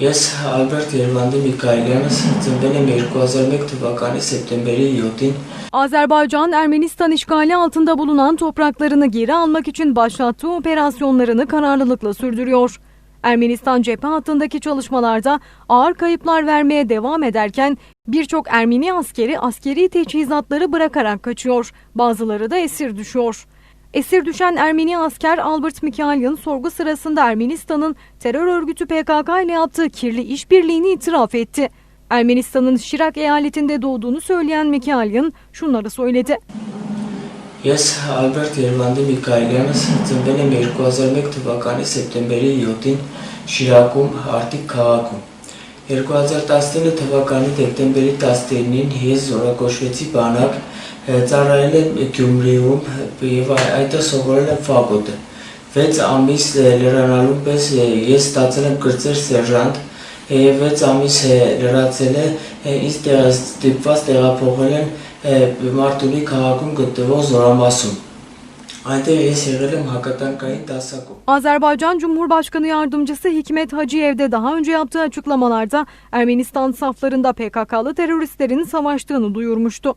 Ես Ալբերտ Երվանդի Միքայելյանս ծնվել եմ 2001 թվականի սեպտեմբերի 7-ին Azerbaycan, Ermenistan işgali altında bulunan topraklarını geri almak için başlattığı operasyonlarını kararlılıkla sürdürüyor. Ermenistan cephe hattındaki çalışmalarda ağır kayıplar vermeye devam ederken birçok Ermeni askeri askeri teçhizatları bırakarak kaçıyor. Bazıları da esir düşüyor. Esir düşen Ermeni asker Albert Mikhail'in sorgu sırasında Ermenistan'ın terör örgütü PKK ile yaptığı kirli işbirliğini itiraf etti. Ermenistan'ın Şirak eyaletinde doğduğunu söyleyen Mikhail'in şunları söyledi. Yes, Albert Yerlandi Mikhailyanas, Zembene Merku Azermek Tıbakhane Septemberi Yotin, Şirakum Artık Kavakum. 2019 թվականի դեկտեմբերի 19-ին ես զորակոչվեցի բանակ, ծառայել եմ Գյումրիում եւ այ- այդտեղ սովորել եմ ֆակուլտե։ 6 ամիս լրանալու պես ես ստացել եմ կրծեր սերժանտ եւ 6 ամիս լրացել է ինձ ստիպված տեղափոխել են Մարտունի քաղաքում գտնվող զորամասում։ Azerbaycan Cumhurbaşkanı Yardımcısı Hikmet Hacıyev de daha önce yaptığı açıklamalarda Ermenistan saflarında PKK'lı teröristlerin savaştığını duyurmuştu.